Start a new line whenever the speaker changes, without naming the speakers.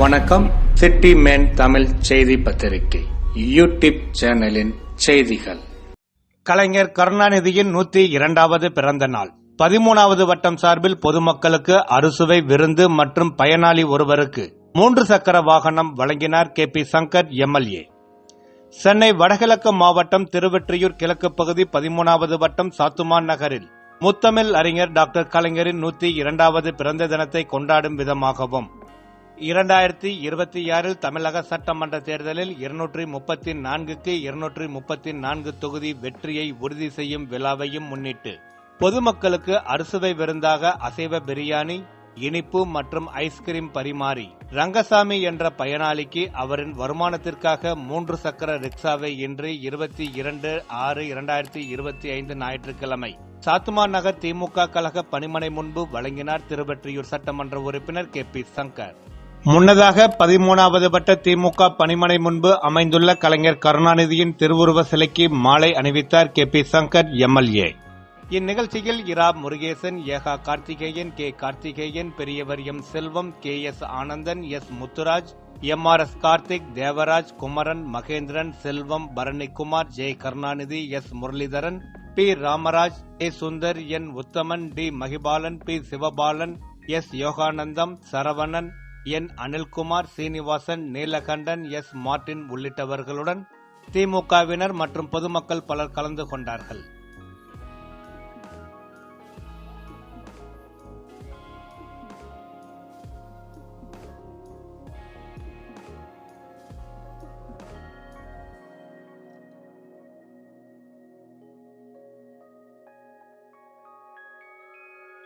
வணக்கம். City man Tamil செய்தி பத்திரிகை யூடியூப் சேனலின் செய்திகள். கலைஞர் கருணாநிதியின் நூத்தி இரண்டாவது பிறந்த நாள். பதிமூணாவது வட்டம் சார்பில் பொதுமக்களுக்கு அறுசுவை விருந்து மற்றும் பயனாளி ஒருவருக்கு மூன்று சக்கர வாகனம் வழங்கினார் K P Shankar MLA Chennai வடகிழக்கு மாவட்டம் திருவெற்றியூர் கிழக்கு பகுதி பதிமூணாவது வட்டம் சாத்துமான் நகரில் முத்தமிழ் அறிஞர் டாக்டர் கலைஞரின் நூத்தி இரண்டாவது பிறந்த தினத்தை கொண்டாடும் விதமாகவும் இரண்டாயிரத்தி இருபத்தி ஆறில் தமிழக சட்டமன்ற தேர்தலில் இருநூற்றி முப்பத்தி நான்குக்கு இருநூற்றி முப்பத்தி நான்கு தொகுதி வெற்றியை உறுதி செய்யும் விழாவையும் முன்னிட்டு பொதுமக்களுக்கு அறுசுவை விருந்தாக அசைவ பிரியாணி இனிப்பு மற்றும் ஐஸ்கிரீம் பரிமாறி ரங்கசாமி என்ற பயனாளிக்கு அவரின் வருமானத்திற்காக மூன்று சக்கர ரிக்ஷாவை இன்று இருபத்தி இரண்டு ஆறு இரண்டாயிரத்தி இருபத்தி ஐந்து ஞாயிற்றுக்கிழமை சாத்துமா நகர் திமுக கழக பணிமனை முன்பு வழங்கினார் திருவெற்றியூர் சட்டமன்ற உறுப்பினர் கே பி சங்கர். முன்னதாக பதிமூணாவது வட்ட திமுக பணிமனை முன்பு அமைந்துள்ள கலைஞர் கருணாநிதியின் திருவுருவ சிலைக்கு மாலை அணிவித்தார் கே பி சங்கர் எம்எல்ஏ இந்நிகழ்ச்சியில் இரா முருகேசன் ஏகா கார்த்திகேயன் கே கார்த்திகேயன் பெரியவர் M Selvam K S Anandan S Muthuraj M R S Karthik Devaraj Kumaran Mahendran Selvam Baranikumar Jai Karunanidhi S Muralidharan P Ramaraj A Sundar N Uthaman T Mahibalan P Sivabalan S Yoganandam Saravanan N Anilkumar Srinivasan Neelakandan S Martin உள்ளிட்டவர்களுடன் திமுகவினர் மற்றும் பொதுமக்கள் பலர் கலந்து கொண்டார்கள்.